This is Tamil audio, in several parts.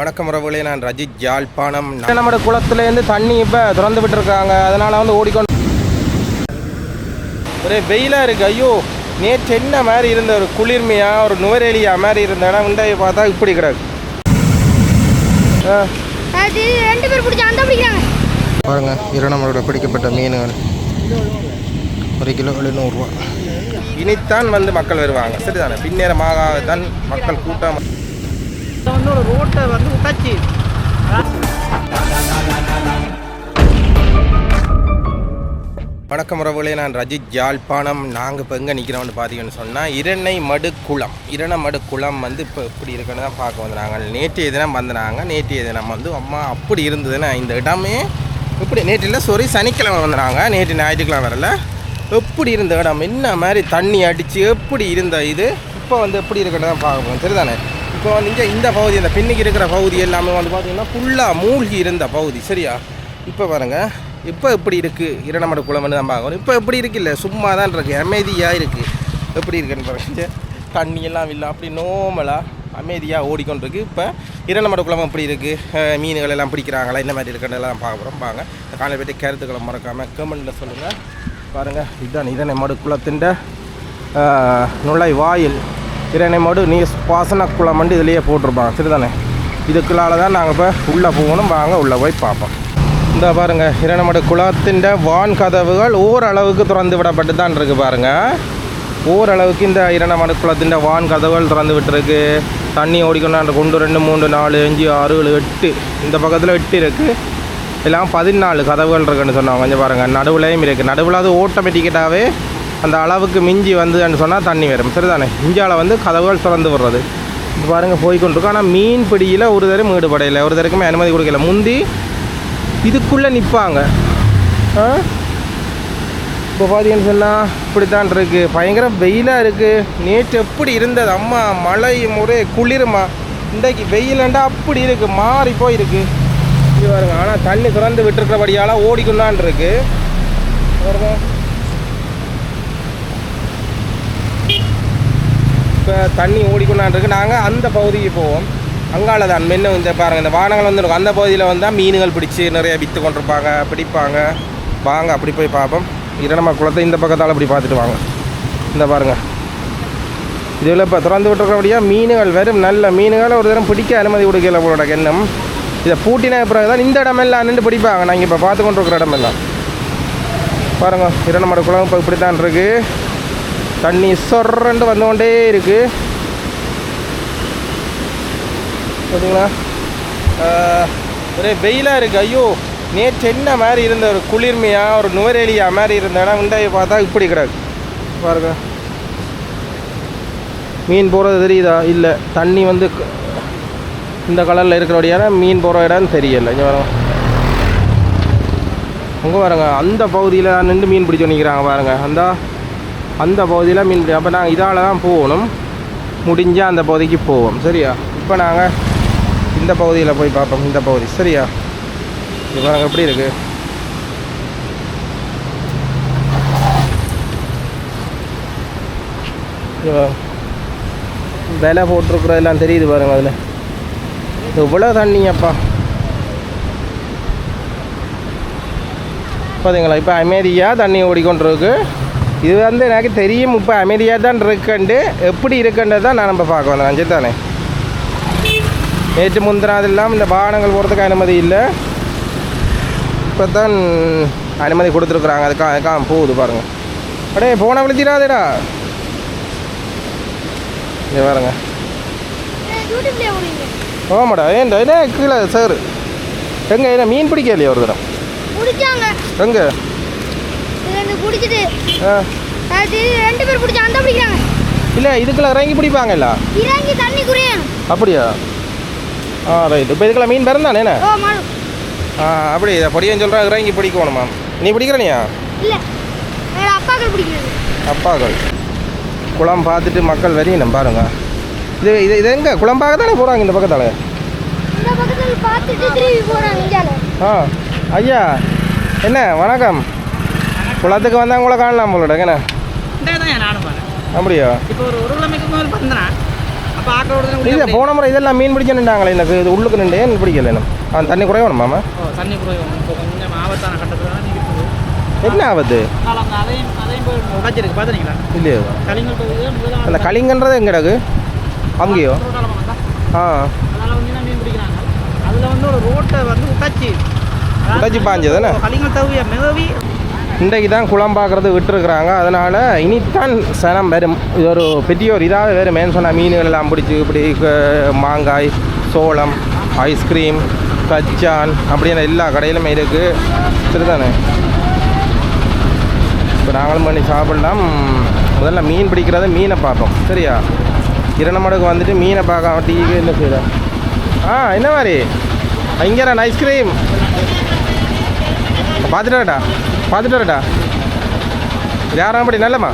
வணக்கம் உறவுகளே நான் ரஜித் ஜாழ்ப்பாணம். நம்ம குளத்துலேருந்து தண்ணி இப்போ திறந்து விட்டுருக்காங்க. அதனால் வந்து ஓடிக்கொண்டு ஒரே வெயிலாக இருக்குது ஐயோ நேற்று என்ன மாதிரி இருந்த ஒரு குளிர்மையா ஒரு நுவரேலியா மாதிரி இருந்த இடம். இன்றைய பார்த்தா இப்படி கிடக்கு. ஆ. அது ரெண்டு பேர் பிடிச்சி அந்த பிடிக்கிறாங்க. பாருங்க இரணமரோட பிடிக்கப்பட்ட மீன்கள். ஒரு கிலோ எழுநூறுவா இனித்தான் வந்து மக்கள் வருவாங்க. சரிதானே? பின்னேரமாக தான் மக்கள் கூட்டம். வந்து ஒரு ரோட்டை வந்து விட்டாச்சு வணக்கம் உறவுகளே நான் ரஜித் ஜாழ்ப்பாணம். நாங்கள் இப்போ எங்கே நிற்கிறோம்னு பார்த்தீங்கன்னு சொன்னால் இரணை மடு குளம். இரணை இரண குளம் வந்து இப்போ இப்படி இருக்குன்னு தான் பார்க்க வந்தாங்க நேற்றைய தினம் வந்தாங்க நேற்றைய தினம் வந்து அம்மா அப்படி இருந்ததுன்னா இந்த இடமே இப்படி நேற்று இல்லை சாரி சனிக்கிழமை வந்தாங்க நேற்று ஞாயிற்றுக்கிழமை வரல. எப்படி இருந்த இடம்? என்ன மாதிரி தண்ணி அடித்து எப்படி இருந்த இது? இப்போ வந்து எப்படி இருக்குன்னு தான் பார்க்க போகிறோம் சரிதானே? இப்போ வந்து இங்கே இந்த பகுதி இந்த பின்னுக்கு இருக்கிற பகுதி எல்லாமே வந்து பார்த்திங்கன்னா ஃபுல்லாக மூழ்கி இருந்த பகுதி. சரியா? இப்போ பாருங்க. இப்போ எப்படி இருக்குது இரணமட குளம்னு தான் பார்க்கணும். இப்போ எப்படி இருக்குல்ல சும்மா தான் இருக்குது அமைதியாக இருக்குது எப்படி இருக்குன்னு பாருங்க. தண்ணியெல்லாம் இல்லை. அப்படி நோமலாக அமைதியாக ஓடிக்கொண்டிருக்கு. இப்போ இரணமட குளம் எப்படி இருக்குது மீன்கள் எல்லாம் பிடிக்கிறாங்களா? இந்த மாதிரி இருக்குன்னு எல்லாம் பார்க்க போகிறோம் பாங்க இந்த காலை போய்ட்டு கருத்துக்களை மறக்காமல் கமெண்ட்டில் சொல்லுங்கள் பாருங்கள் இதுதான் இதனை மடு குளத்தின் நுழை வாயில் இரணமடு நீர் பாசன குளம் வந்து இதுலேயே போட்டிருப்பாங்க. சரிதானே? இதுக்குள்ளால தான் நாங்கள் இப்போ உள்ளே போகணும் வாங்க உள்ளே போய் பார்ப்போம். இந்த பாருங்க இரணமடு குளத்தின் வான் கதவுகள் ஓரளவுக்கு திறந்து விடப்பட்டு தான் இருக்குது பாருங்கள் ஓரளவுக்கு இந்த இரணமடு குளத்தின் வான் கதவுகள் திறந்து விட்டுருக்கு. தண்ணி ஓடிக்கொண்டாண்டு கொண்டு ரெண்டு மூணு நாலு அஞ்சு ஆறு ஏழு எட்டு. இந்த பக்கத்தில் எட்டு இருக்குது எல்லாம் பதினாலு கதவுகள் இருக்குன்னு சொன்னாங்க. கொஞ்சம் பாருங்கள் நடுவுலையும் இருக்குது நடுவில் அது ஆட்டோமேட்டிக்கட்டாகவே அந்த அளவுக்கு மிஞ்சி வந்ததுன்னு சொன்னால் தண்ணி வரும். சரிதானே? இஞ்சால வந்து கதவுகள் திறந்து விடுறது. இப்போ பாருங்கள் போய்கொண்டிருக்கோம் ஆனால் மீன் பிடியில் ஒரு தரம் ஈடுபடையில் ஒரு தருக்குமே அனுமதி கொடுக்கல. முந்தி இதுக்குள்ளே நிற்பாங்க ஆ? இப்போ பார்த்தீங்கன்னு சொன்னால் இப்படித்தான் இருக்குது பயங்கர வெயிலாக இருக்குது நேற்று எப்படி இருந்தது? அம்மா மழை முறை குளிருமா? இன்றைக்கு வெயிலண்டா அப்படி இருக்குது மாறி போயிருக்கு. இது பாருங்க ஆனால் தண்ணி திறந்து விட்டுருக்கிறபடியால் ஓடிக்கொண்டான் இருக்குது பாருங்க இப்போ தண்ணி ஓடிக்கொண்டான் இருக்குது நாங்கள் அந்த பகுதிக்கு போவோம். அங்கால தான் மென்னு இந்த பாருங்கள் இந்த வானங்கள் வந்து இருக்கும் அந்த பகுதியில் வந்தால் மீன்கள் பிடிச்சி நிறைய விற்று கொண்டிருப்பாங்க பிடிப்பாங்க. வாங்க அப்படி போய் பார்ப்போம். இரணம குளத்தை இந்த பக்கத்தால் அப்படி பார்த்துட்டு வாங்க. இந்த பாருங்க. இதில் இப்போ திறந்து விட்டுருக்கிறபடியாக மீன்கள் வெறும் நல்ல மீன்களை ஒரு தரம் பிடிக்க அனுமதி கொடுக்கல உங்களோட எண்ணம் இதை பூட்டின பிறகு தான் இந்த இடமெல்லாம் நின்று பிடிப்பாங்க. நாங்கள் இப்போ பார்த்து கொண்டு இருக்கிற இடமெல்லாம். பாருங்க இரணமட குளம் இப்போ இப்படி தான் இருக்குது தண்ணி சொரண்டு வந்து கொண்டே இருக்குது பார்த்தீங்களா? ஒரே வெயிலாக இருக்குது ஐயோ நேற்று என்ன மாதிரி இருந்த? ஒரு குளிர்மையாக ஒரு நுவரேலியா மாதிரி இருந்த இடம். இன்றைய பார்த்தா இப்படி கிடக்கு. பாருங்க. மீன் போகிறது தெரியுதா? இல்லை. தண்ணி வந்து இந்த கலரில் இருக்கிறபடியான மீன் போகிற இடம்னு தெரியல. இங்கே வரோம் அங்கே பாருங்க. அந்த பகுதியில் நின்று மீன் பிடிச்சி நிற்கிறாங்க பாருங்கள் அந்த அந்த பகுதியில் மீன் பிடி அப்போ நாங்கள் இதால் தான் போகணும். முடிஞ்சால் அந்த பகுதிக்கு போவோம். சரியா? இப்போ நாங்கள் இந்த பகுதியில் போய் பார்ப்போம் இந்த பகுதி. சரியா? இது பாருங்க எப்படி இருக்கு? விலை போட்டிருக்கிறதெல்லாம் தெரியுது பாருங்க அதில். இவ்வளோ தண்ணியப்பா பார்த்தீங்களா இப்போ அமைதியாக தண்ணி ஓடிக்கொண்டிருக்கு. இது வந்து எனக்கு தெரியும் இப்போ அமைதியாக தான் இருக்குண்டு. எப்படி இருக்குன்றது தான் நான் நம்ம பார்க்க வந்தேன் அஞ்சு தானே? நேற்று முந்தினாதெல்லாம் இந்த வாகனங்கள் போகிறதுக்கு அனுமதி இல்லை. இப்போ தான் அனுமதி கொடுத்துருக்குறாங்க. அதுக்காக அதுக்காக போகுது பாருங்கள் அடே போன விழுத்திடாதேடா இங்கே பாருங்க. ஆமாடா ஏன்டா என்ன கீழே சார். எங்கே என்ன மீன் பிடிக்கலையா ஒரு தரம்? எங்கே? பிடிச்சிட்டு. ஆ. அது ரெண்டு பேர் பிடிச்சி அந்த பிடிக்கிறாங்க. இல்லை இதுக்குள்ள இறங்கி பிடிப்பாங்கல்ல இறங்கி தண்ணி குறையணும் அப்படியா? ஆ ரைட் இப்போ இதுக்குள்ள மீன் பிறந்தானே என்ன? ஆ அப்படி இதை பொடியன்னு சொல்கிறா இறங்கி பிடிக்கணுமா நீ பிடிக்கிறனியா அப்பாக்கள் பிடிக்கிறது. அப்பாக்கள். குளம் பார்த்துட்டு மக்கள் வரையணும் பாருங்க. இது இது இது எங்கே? குளம் பார்க்க தானே போகிறாங்க இந்த பக்கத்தால்? ஆ ஐயா என்ன வணக்கம். குளத்துக்கு வந்தால் உங்களை காணலாம் போலோட என்ன? அப்படியா? இப்போ ஒரு ஒரு கிழமைக்கு இல்லை போன முறை இதெல்லாம் மீன் பிடிக்க நின்றாங்களே எனக்கு இது உள்ளுக்கு நின்று ஏன் பிடிக்கல என்ன? தண்ணி குறையணும் மாமா. தண்ணி என்ன பார்த்துனீங்களா இல்லையோ. அந்த கலிங்கன்றது எங்கடகு அங்கேயோ? ஆ மீன் அதில் வந்து ஒரு ரோட்டை வந்து உடைச்சி. உடைச்சி பாஞ்சதுதானே? கலிங்கல் தொகுதியை மிதவி இன்றைக்கு தான் குளம் பார்க்குறது விட்டுருக்குறாங்க. அதனால் இனித்தான் சனம் வரும். இது ஒரு பெரிய ஒரு இதாக வேறு மேன் சொன்னால் மீன்கள் எல்லாம் பிடிச்சி இப்படி மாங்காய் சோளம் ஐஸ்கிரீம் கச்சான் அப்படின்னு எல்லா கடையிலுமே இருக்குது சரிதானே? இப்போ நாங்களும் பண்ணி சாப்பிடலாம். முதல்ல மீன் பிடிக்கிறத மீனை பார்ப்போம். சரியா? இரணமடுக்கு வந்துட்டு மீனை பார்க்காம டிவி என்ன செய்யற? ஆ என்ன மாதிரி? இங்கே ஐஸ்கிரீம். பார்த்துட்டாடா பார்த்துட்டு வரட்டா யாராம்படி அப்படி நல்லம்மா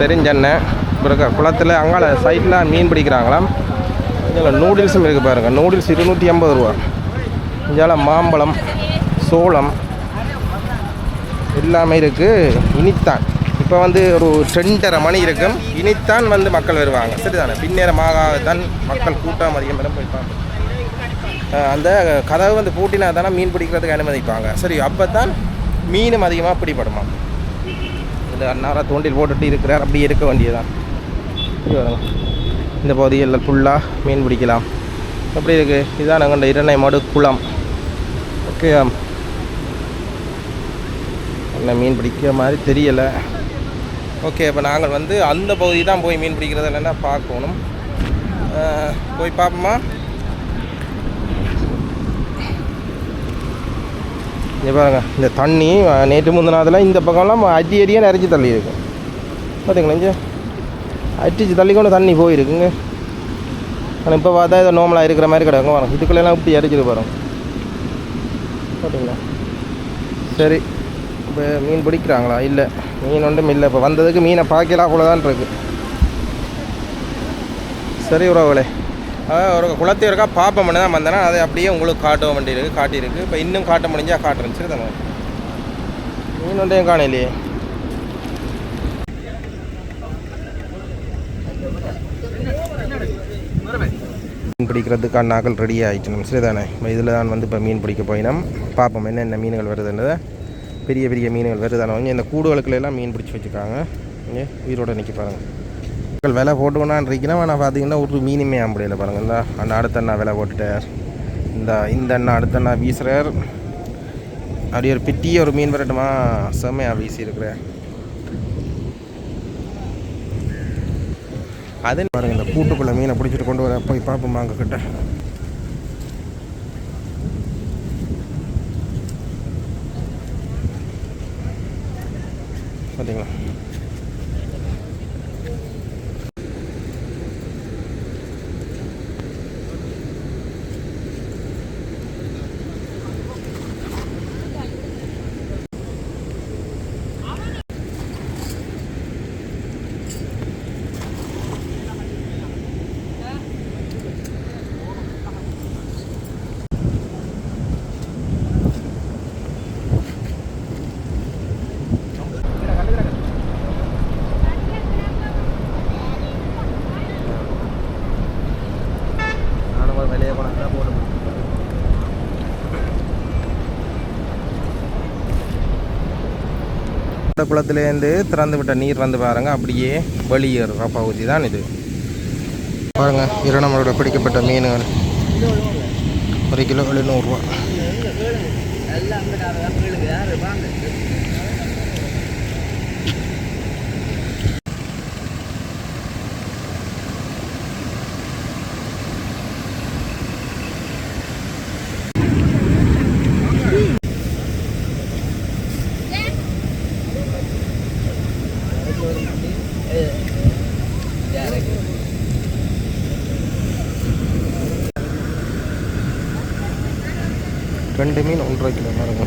தெரிஞ்சண்ணன் பிறகு குளத்தில் அங்கால சைட்டில் மீன் பிடிக்கிறாங்களாம். இதில் நூடுல்ஸும் இருக்குது பாருங்கள் நூடுல்ஸ் இருநூற்றி ஐம்பது ரூபா. இதில் மாம்பழம் சோளம் எல்லாமே இருக்குது இனித்தான். இப்போ வந்து ஒரு ரெண்டரை மணி இருக்கும். இனித்தான் வந்து மக்கள் வருவாங்க. சரிதானே? பின்னேரமாக தான் மக்கள் கூட்டம் அதிகம் வரும் அந்த கதவு வந்து பூட்டினா தானே மீன் பிடிக்கிறதுக்கு அனுமதிப்பாங்க. சரி அப்போ தான் மீனும் அதிகமாக பிடிபடுமா? இந்த அன்னாராக தோண்டில் போட்டுட்டு இருக்கிறார். அப்படி இருக்க வேண்டியதுதான். இந்த பகுதியில் ஃபுல்லாக மீன் பிடிக்கலாம். எப்படி இருக்குது இதுதான் எங்கள்ட இரண்டை மடு குளம். ஓகே என்ன மீன் பிடிக்கிற மாதிரி தெரியலை. ஓகே இப்போ நாங்கள் வந்து அந்த பகுதி தான் போய் மீன் பிடிக்கிறது இல்லைன்னா பார்க்கணும். போய் பார்ப்போமா? இங்கே பாருங்க இந்த தண்ணி நேற்று முந்தினாதில் இந்த பக்கம்லாம் அடி அடியாக நிறைச்சி தள்ளி இருக்கும் பார்த்தீங்களா இங்கே? அடிச்சு தள்ளி கொண்டு தண்ணி போயிருக்குங்க. ஆனால் இப்போ பார்த்தா இதை நோமலாக இருக்கிற மாதிரி கிடக்கும் வரும் இதுக்குள்ளெல்லாம் இப்படி அடிச்சிட்டு பாருங்க. பார்த்தீங்களா சரி இப்போ மீன் பிடிக்கிறாங்களா? இல்லை மீன் ஒன்றும் இல்லை. இப்போ வந்ததுக்கு மீனை பார்க்கலாம் அவ்வளோதான் இருக்குது சரி உறவுகளே. ஒரு குளத்தை இருக்கா பார்ப்போம் பண்ணி தான் வந்தேன்னா அதை அப்படியே உங்களுக்கு காட்ட வேண்டியிருக்கு காட்டியிருக்கு. இப்போ இன்னும் காட்ட முடிஞ்சால் காட்டுறேன். சரி தானே? மீன் ஒன்றையும் காணலையே. மீன் பிடிக்கிறதுக்கான நாங்கள் ரெடி ஆகிட்டணும் சரிதானே இப்போ இதில் தான் வந்து இப்போ மீன் பிடிக்க போயினோம். பார்ப்போம் என்னென்ன மீன்கள் வருதுன்றதை பெரிய பெரிய மீன்கள் வருதானவங்க இந்த கூடுகளுக்குள்ள எல்லாம் மீன் பிடிச்சி வச்சுருக்காங்க. இங்கே உயிரோட நிற்க பாருங்கள் மக்கள் விலை போட்டுக்கணும்னு இருக்கீங்கன்னா ஆனால் பார்த்தீங்கன்னா ஒரு மீனுமே ஆம்படியில் பாருங்கள் இந்த அந்த அடுத்த அண்ணா விலை போட்டுட்டார். இந்த இந்த அண்ணா அடுத்த அண்ணா வீசுகிறார் அப்படி ஒரு பெட்டிய ஒரு மீன் வரட்டுமா? செம்மையாக வீசியிருக்கிறேன் அதே பாருங்கள் பாருங்க இந்த கூட்டுக்குள்ளே மீனை பிடிச்சிட்டு கொண்டு வர போய் பார்ப்போம் அங்கே கிட்ட பார்த்தீங்களா இந்த குளத்துலேருந்து திறந்து விட்ட நீர் வந்து பாருங்க அப்படியே வெளியேறுற பகுதி தான் இது. பாருங்க இரு நம்மளோட பிடிக்கப்பட்ட மீன்கள். ஒரு கிலோ எழுநூறுவா ரெண்டு மீன் ஒன்றரை கிலோ பாருங்க